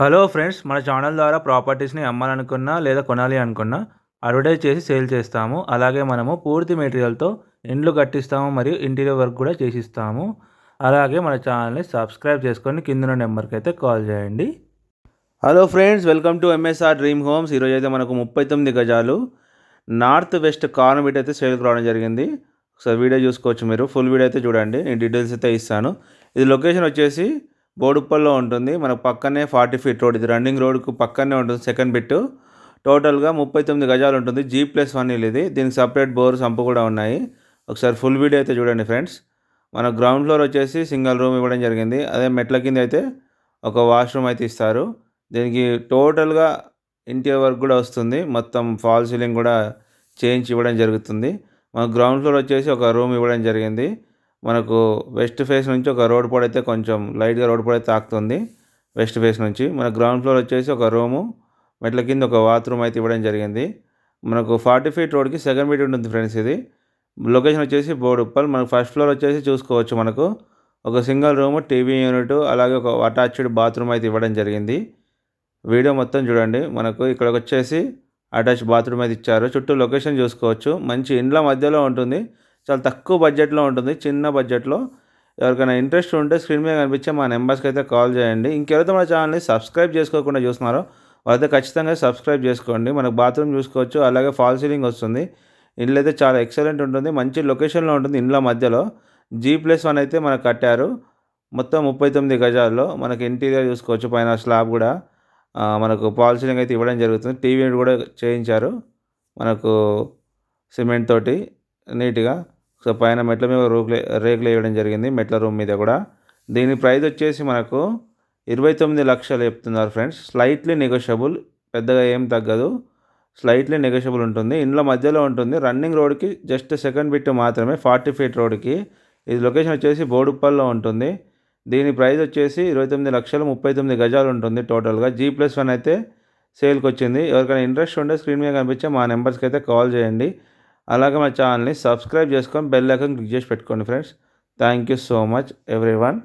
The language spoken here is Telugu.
హలో ఫ్రెండ్స్ మన ఛానల్ ద్వారా ప్రాపర్టీస్ని అమ్మాలనుకున్నా లేదా కొనాలి అనుకున్నా అడ్వర్టైజ్ చేసి సేల్ చేస్తాము. అలాగే మనము పూర్తి మెటీరియల్తో ఇండ్లు కట్టిస్తాము మరియు ఇంటీరియర్ వర్క్ కూడా చేసిస్తాము. అలాగే మన ఛానల్ని సబ్స్క్రైబ్ చేసుకొని కింద నెంబర్కి అయితే కాల్ చేయండి. Hello friends welcome to MSR dream homes ఈరోజు అయితే మనకు ముప్పై తొమ్మిది గజాలు. నార్త్ వెస్ట్ కార్నబిట్ అయితే సేల్కి రావడం జరిగింది. ఒకసారి వీడియో చూసుకోవచ్చు మీరు. ఫుల్ వీడియో అయితే చూడండి. నేను డీటెయిల్స్ అయితే ఇస్తాను. ఇది లొకేషన్ వచ్చేసి బోడుప్పల్లో ఉంటుంది. మనకు పక్కనే ఫార్టీ ఫీట్ రోడ్. ఇది రన్నింగ్ రోడ్కు పక్కనే ఉంటుంది సెకండ్ బిట్ టోటల్గా ముప్పై తొమ్మిది గజాలు ఉంటుంది. జీ ప్లస్ వన్ ఇది. దీనికి సపరేట్ బోర్ సంపు కూడా ఉన్నాయి. ఒకసారి ఫుల్ వీడియో అయితే చూడండి ఫ్రెండ్స్. మన గ్రౌండ్ ఫ్లోర్ వచ్చేసి సింగిల్ రూమ్ ఇవ్వడం జరిగింది. అదే మెట్ల కింద అయితే ఒక వాష్రూమ్ అయితే ఇస్తారు. దీనికి టోటల్గా ఇంటీరియర్ వర్క్ కూడా వస్తుంది. మొత్తం ఫాల్ సీలింగ్ కూడా చేయించి ఇవ్వడం జరుగుతుంది. మన గ్రౌండ్ ఫ్లోర్ వచ్చేసి ఒక రూమ్ ఇవ్వడం జరిగింది. మనకు వెస్ట్ ఫేస్ నుంచి ఒక రోడ్ పడైతే కొంచెం లైట్గా రోడ్ పడైతే తాకుతుంది వెస్ట్ ఫేస్ నుంచి. మన గ్రౌండ్ ఫ్లోర్ వచ్చేసి ఒక రూము మెట్ల కింద ఒక బాత్రూమ్ అయితే ఇవ్వడం జరిగింది. మనకు ఫార్టీ ఫీట్ రోడ్కి సెకండ్ ఫీట్ ఉంటుంది ఫ్రెండ్స్ ఇది. లొకేషన్ వచ్చేసి బోడుప్పల్. మనకు ఫస్ట్ ఫ్లోర్ వచ్చేసి చూసుకోవచ్చు మనకు. ఒక సింగిల్ రూమ్ టీవీ యూనిట్ అలాగే ఒక అటాచ్డ్ బాత్రూమ్ అయితే ఇవ్వడం జరిగింది. వీడియో మొత్తం చూడండి. మనకు ఇక్కడ వచ్చేసి అటాచ్ బాత్రూమ్ అయితే ఇచ్చారు. చుట్టూ లొకేషన్ చూసుకోవచ్చు. మంచి ఇండ్ల మధ్యలో ఉంటుంది. చాలా తక్కువ బడ్జెట్లో ఉంటుంది చిన్న బడ్జెట్లో ఎవరికైనా ఇంట్రెస్ట్ ఉంటే స్క్రీన్ మీద కనిపించే మా నెంబర్స్కి అయితే కాల్ చేయండి. ఇంకెవరైతే మన ఛానల్ని సబ్స్క్రైబ్ చేసుకోకుండా చూస్తున్నారో వాళ్ళైతే ఖచ్చితంగా సబ్స్క్రైబ్ చేసుకోండి. మనకు బాత్రూమ్ చూసుకోవచ్చు అలాగే ఫాల్ సీలింగ్ వస్తుంది. ఇల్లు అయితే చాలా ఎక్సలెంట్ ఉంటుంది మంచి లొకేషన్లో ఉంటుంది ఇండ్ల మధ్యలో. జీ ప్లస్ వన్ అయితే మనకు కట్టారు. మొత్తం ముప్పై తొమ్మిది గజాల్లో మనకి ఇంటీరియర్ చూసుకోవచ్చు పైన స్లాబ్ కూడా. మనకు ఫాల్ సీలింగ్ అయితే ఇవ్వడం జరుగుతుంది. టీవీ కూడా చేయించారు మనకు సిమెంట్ తోటి నీట్గా సో పైన మెట్ల మీద రూపులే రేకులు వేయడం జరిగింది మెట్ల రూమ్ మీద కూడా. దీని ప్రైస్ వచ్చేసి మనకు ఇరవై తొమ్మిది లక్షలు చెప్తున్నారు ఫ్రెండ్స్. స్లైట్లీ నెగోషియబుల్ పెద్దగా ఏం తగ్గదు. స్లైట్లీ నెగోషియబుల్ ఉంటుంది. ఇంట్లో మధ్యలో ఉంటుంది. రన్నింగ్ రోడ్కి జస్ట్ సెకండ్ బిట్ మాత్రమే ఫార్టీ ఫీట్ రోడ్కి ఇది లొకేషన్ వచ్చేసి బోడుప్పల్లో ఉంటుంది. దీని ప్రైస్ వచ్చేసి ఇరవై తొమ్మిది లక్షలు ముప్పై తొమ్మిది గజాలు ఉంటుంది టోటల్గా జీ ప్లస్ వన్ అయితే సేల్కి వచ్చింది. ఎవరికైనా ఇంట్రెస్ట్ ఉంటే స్క్రీన్ మీద కనిపించే మా నెంబర్స్కి అయితే కాల్ చేయండి. అలాగే మా ఛానల్ని సబ్స్క్రైబ్ చేసుకొని బెల్ ఐకాన్ క్లిక్ చేసి పెట్టుకోండి friends. Thank you so much everyone